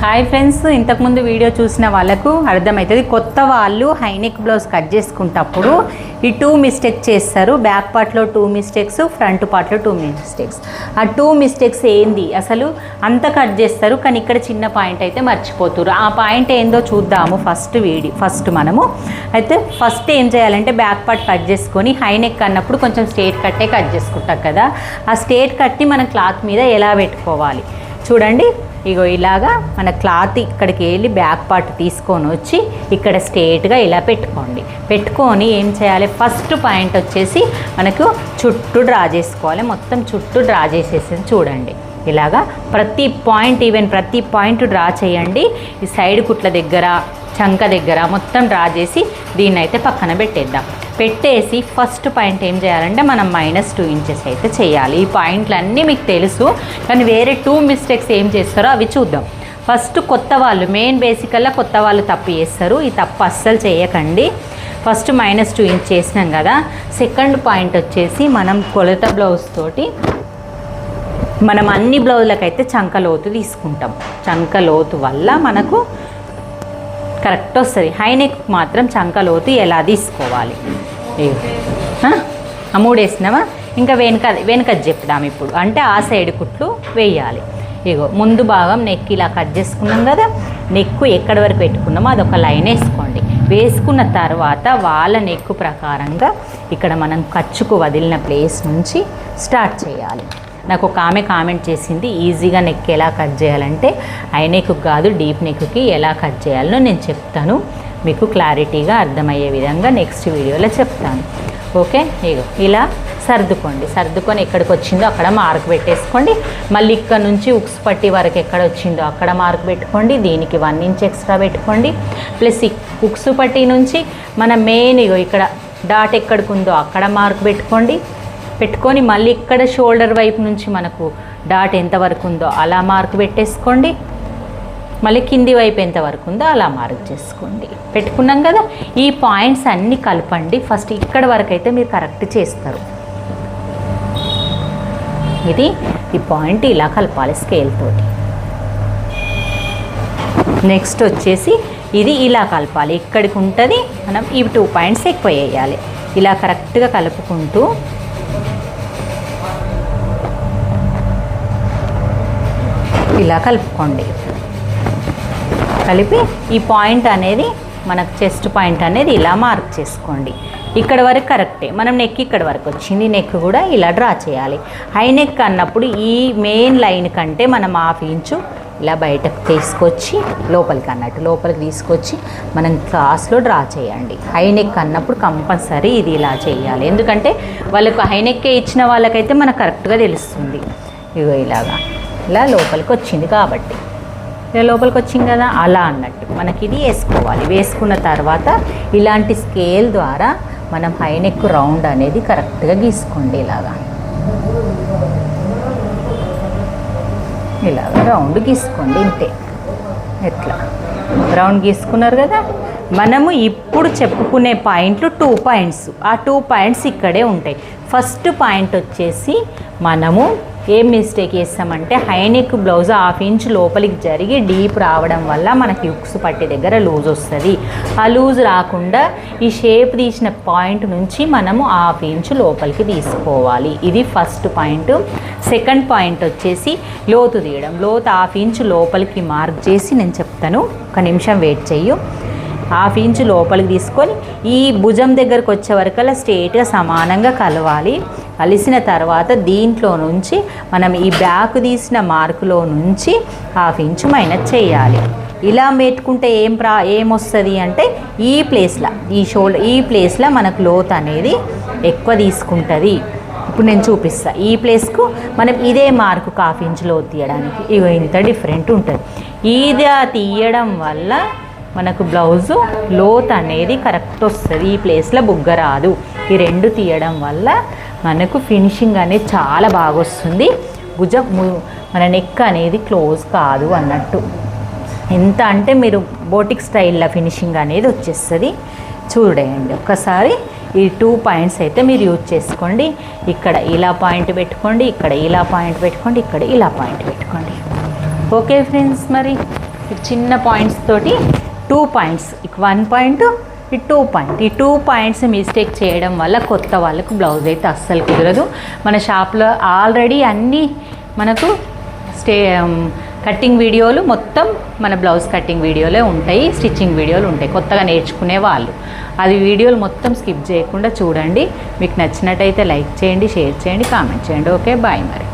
Hi friends ఇంతకుముందు video చూసిన వాళ్ళకు అర్థమవుతుంది కొత్త వాళ్ళు హైనెక్ బ్లౌజ్ కట్ చేసుకుంటప్పుడు ఈ టూ మిస్టేక్స్ చేస్తారు. బ్యాక్ పార్ట్లో టూ మిస్టేక్స్ ఫ్రంట్ పార్ట్లో టూ మిస్టేక్స్ ఆ టూ మిస్టేక్స్ ఏంది? అసలు అంత కట్ చేస్తారు కానీ ఇక్కడ చిన్న పాయింట్ అయితే మర్చిపోతారు ఆ పాయింట్ ఏందో చూద్దాము ఫస్ట్ వీడి ఫస్ట్ మనము. అయితే ఫస్ట్ ఏం చేయాలంటే బ్యాక్ పార్ట్ కట్ చేసుకొని హైనెక్ అన్నప్పుడు కొంచెం స్ట్రేట్ కట్టే కట్ చేసుకుంటాం కదా. ఆ స్ట్రేట్ కట్ని మనం క్లాత్ మీద ఎలా పెట్టుకోవాలి? చూడండి. ఇగో ఇలాగా మన క్లాత్ ఇక్కడికి వెళ్ళి బ్యాక్ పార్ట్ తీసుకొని వచ్చి ఇక్కడ స్ట్రేట్గా ఇలా పెట్టుకోండి. పెట్టుకొని ఏం చేయాలి? ఫస్ట్ పాయింట్ వచ్చేసి మనకు చుట్టూ డ్రా చేసుకోవాలి. మొత్తం చుట్టూ డ్రా చేసేసి చూడండి. ఇలాగా ప్రతి పాయింట్ ఈవెన్ ప్రతి పాయింట్ డ్రా చేయండి. ఈ సైడ్ కుట్ల దగ్గర చంక దగ్గర మొత్తం డ్రా చేసి దీన్ని అయితే పక్కన పెట్టేద్దాం. పెట్టేసి ఫస్ట్ పాయింట్ ఏం చేయాలంటే మనం మైనస్ టూ ఇంచెస్ అయితే చేయాలి. ఈ పాయింట్లన్నీ మీకు తెలుసు కానీ వేరే టూ మిస్టేక్స్ ఏం చేస్తారో అవి చూద్దాం. ఫస్ట్ కొత్త వాళ్ళు మెయిన్ బేసికల్లా కొత్త వాళ్ళు తప్పు చేస్తారు. ఈ తప్పు అస్సలు చేయకండి. ఫస్ట్ మైనస్ టూ ఇంచ్ చేసినాం కదా. సెకండ్ పాయింట్ వచ్చేసి మనం కొలత బ్లౌజ్ తోటి మనం అన్ని బ్లౌజులకైతే చంక లోతు తీసుకుంటాం. చంక లోతు వల్ల మనకు కరెక్ట్ వస్తుంది. హై నెక్ మాత్రం చంక లోతు ఎలా తీసుకోవాలి? ఆ? ఆ వేసినావా ఇంకా వెనుక వెనుక చెప్దాం ఇప్పుడు. అంటే ఆ సైడ్ కుట్లు వేయాలి. ఇగో ముందు భాగం నెక్ ఇలా కట్ చేసుకున్నాం కదా నెక్ ఎక్కడి వరకు పెట్టుకున్నామో అదొక లైన్ వేసుకోండి. వేసుకున్న తర్వాత వాళ్ళ నెక్ ప్రకారంగా ఇక్కడ మనం ఖర్చుకు వదిలిన ప్లేస్ నుంచి స్టార్ట్ చేయాలి. నాకు ఒక ఆమె కామెంట్ చేసింది ఈజీగా నెక్ ఎలా కట్ చేయాలంటే ఐ నెక్ కాదు డీప్ నెక్కి ఎలా కట్ చేయాలో నేను చెప్తాను. మీకు క్లారిటీగా అర్థమయ్యే విధంగా నెక్స్ట్ వీడియోలో చెప్తాను. ఓకే? ఇగో ఇలా సర్దుకోండి. సర్దుకొని ఎక్కడికి వచ్చిందో అక్కడ మార్క్ పెట్టేసుకోండి. మళ్ళీ ఇక్కడ నుంచి ఉక్స్ పట్టి వరకు ఎక్కడ వచ్చిందో అక్కడ మార్క్ పెట్టుకోండి. దీనికి వన్ ఇంచ్ ఎక్స్ట్రా పెట్టుకోండి. ప్లస్ ఉక్స్ పట్టి నుంచి మన మెయిన్ ఇగో ఇక్కడ డాట్ ఎక్కడికి ఉందో అక్కడ మార్క్ పెట్టుకోండి. పెట్టుకొని మళ్ళీ ఇక్కడ షోల్డర్ వైపు నుంచి మనకు డాట్ ఎంతవరకు ఉందో అలా మార్క్ పెట్టేసుకోండి. మళ్ళీ కింది వైపు ఎంతవరకు ఉందో అలా మార్క్ చేసుకోండి. పెట్టుకున్నాం కదా? ఈ పాయింట్స్ అన్నీ కలపండి. ఫస్ట్ ఇక్కడ వరకు అయితే మీరు కరెక్ట్ చేస్తారు. ఇది ఈ పాయింట్ ఇలా కలపాలి స్కేల్ తోటి. నెక్స్ట్ వచ్చేసి ఇది ఇలా కలపాలి. ఇక్కడికి ఉంటుంది. మనం ఈ టూ పాయింట్స్ ఎక్కువ వేయాలి. ఇలా కరెక్ట్గా కలుపుకుంటూ ఇలా కలుపుకోండి. కలిపి ఈ పాయింట్ అనేది మనకు చెస్ట్ పాయింట్ అనేది ఇలా మార్క్ చేసుకోండి. ఇక్కడ వరకు కరెక్టే. మనం నెక్ ఇక్కడ వరకు వచ్చింది. నెక్ కూడా ఇలా డ్రా చేయాలి. హై నెక్ అన్నప్పుడు ఈ మెయిన్ లైన్ కంటే మనం హాఫ్ ఇంచు ఇలా బయటకు తీసుకొచ్చి లోపలికి అన్నట్టు లోపలికి తీసుకొచ్చి మనం క్లాస్లో డ్రా చేయండి. హై నెక్ అన్నప్పుడు కంపల్సరీ ఇది ఇలా చేయాలి. ఎందుకంటే వాళ్ళకు హై నెక్కే ఇచ్చిన వాళ్ళకైతే మనకు కరెక్ట్గా తెలుస్తుంది. ఇగో ఇలాగా. ఇలా లోపలికి వచ్చింది కాబట్టి. ఇలా లోపలికి వచ్చింది కదా అలా అన్నట్టు. మనకి ఇది వేసుకోవాలి. వేసుకున్న తర్వాత ఇలాంటి స్కేల్ ద్వారా మనం హైనెక్ రౌండ్ అనేది కరెక్ట్గా గీసుకోండి ఇలాగా. ఇలాగ రౌండ్ గీసుకోండి ఇంతే. ఎట్లా? రౌండ్ గీసుకున్నారు కదా? మనము ఇప్పుడు చెప్పుకునే పాయింట్లు టూ పాయింట్స్. ఆ టూ పాయింట్స్ ఇక్కడే ఉంటాయి. ఫస్ట్ పాయింట్ వచ్చేసి మనము ఏం మిస్టేక్ చేస్తామంటే హైనెక్ బ్లౌజ్ హాఫ్ ఇంచ్ లోపలికి జరిగి డీప్ రావడం వల్ల మనకి యుక్స్ పట్టి దగ్గర లూజ్ వస్తుంది. ఆ లూజ్ రాకుండా ఈ షేప్ తీసిన పాయింట్ నుంచి మనము హాఫ్ ఇంచ్ లోపలికి తీసుకోవాలి. ఇది ఫస్ట్ పాయింట్ సెకండ్ పాయింట్ వచ్చేసి లోతు తీయడం. లోతు హాఫ్ ఇంచ్ లోపలికి మార్క్ చేసి నేను చెప్తాను. ఒక నిమిషం వెయిట్ చెయ్యు. హాఫ్ ఇంచ్ లోపలికి తీసుకొని ఈ భుజం దగ్గరకు వచ్చే వరకల్లా స్ట్రేట్గా సమానంగా కలవాలి. కలిసిన తర్వాత దీంట్లో నుంచి మనం ఈ బ్యాక్ తీసిన మార్కులో నుంచి హాఫ్ ఇంచ్ మైనస్ చేయాలి. ఇలా పెట్టుకుంటే ఏం ప్రా ఏమొస్తుంది అంటే ఈ ప్లేస్లో ఈ షోల్డర్ ఈ ప్లేస్లో మనకు లోత్ అనేది ఎక్కువ తీసుకుంటుంది. ఇప్పుడు నేను చూపిస్తా. ఈ ప్లేస్కు మనం ఇదే మార్కు హాఫ్ ఇంచ్ లోత్ తీయడానికి. ఇగో ఇంత డిఫరెంట్ ఉంటుంది. ఇది తీయడం వల్ల మనకు బ్లౌజు లోత్ అనేది కరెక్ట్ వస్తుంది. ఈ ప్లేస్లో బుగ్గ రాదు. ఈ రెండు తీయడం వల్ల మనకు ఫినిషింగ్ అనేది చాలా బాగా వస్తుంది భుజం మన నెక్ అనేది క్లోజ్ కాదు అన్నట్టు. ఎంత అంటే మీరు బోటిక్ స్టైల్లో ఫినిషింగ్ అనేది వచ్చేస్తుంది. చూడండి ఒక్కసారి ఈ టూ పాయింట్స్ అయితే మీరు యూజ్ చేసుకోండి. ఇక్కడ ఇలా పాయింట్ పెట్టుకోండి ఇక్కడ ఇలా పాయింట్ పెట్టుకోండి ఇక్కడ ఇలా పాయింట్ పెట్టుకోండి. ఓకే ఫ్రెండ్స్ మరి చిన్న పాయింట్స్ తోటి టూ పాయింట్స్ ఇక వన్ పాయింట్ ఈ టూ పాయింట్ ఈ టూ పాయింట్స్ మిస్టేక్ చేయడం వల్ల కొత్త వాళ్ళకు బ్లౌజ్ అయితే అస్సలు కుదరదు. మన షాప్లో ఆల్రెడీ అన్నీ మనకు స్టే కటింగ్ వీడియోలు మొత్తం మన బ్లౌజ్ కటింగ్ వీడియోలే ఉంటాయి స్టిచ్చింగ్ వీడియోలు ఉంటాయి కొత్తగా నేర్చుకునే వాళ్ళు. అది వీడియోలు మొత్తం స్కిప్ చేయకుండా చూడండి. మీకు నచ్చినట్టయితే లైక్ చేయండి షేర్ చేయండి కామెంట్ చేయండి. ఓకే బాయ్ మరి.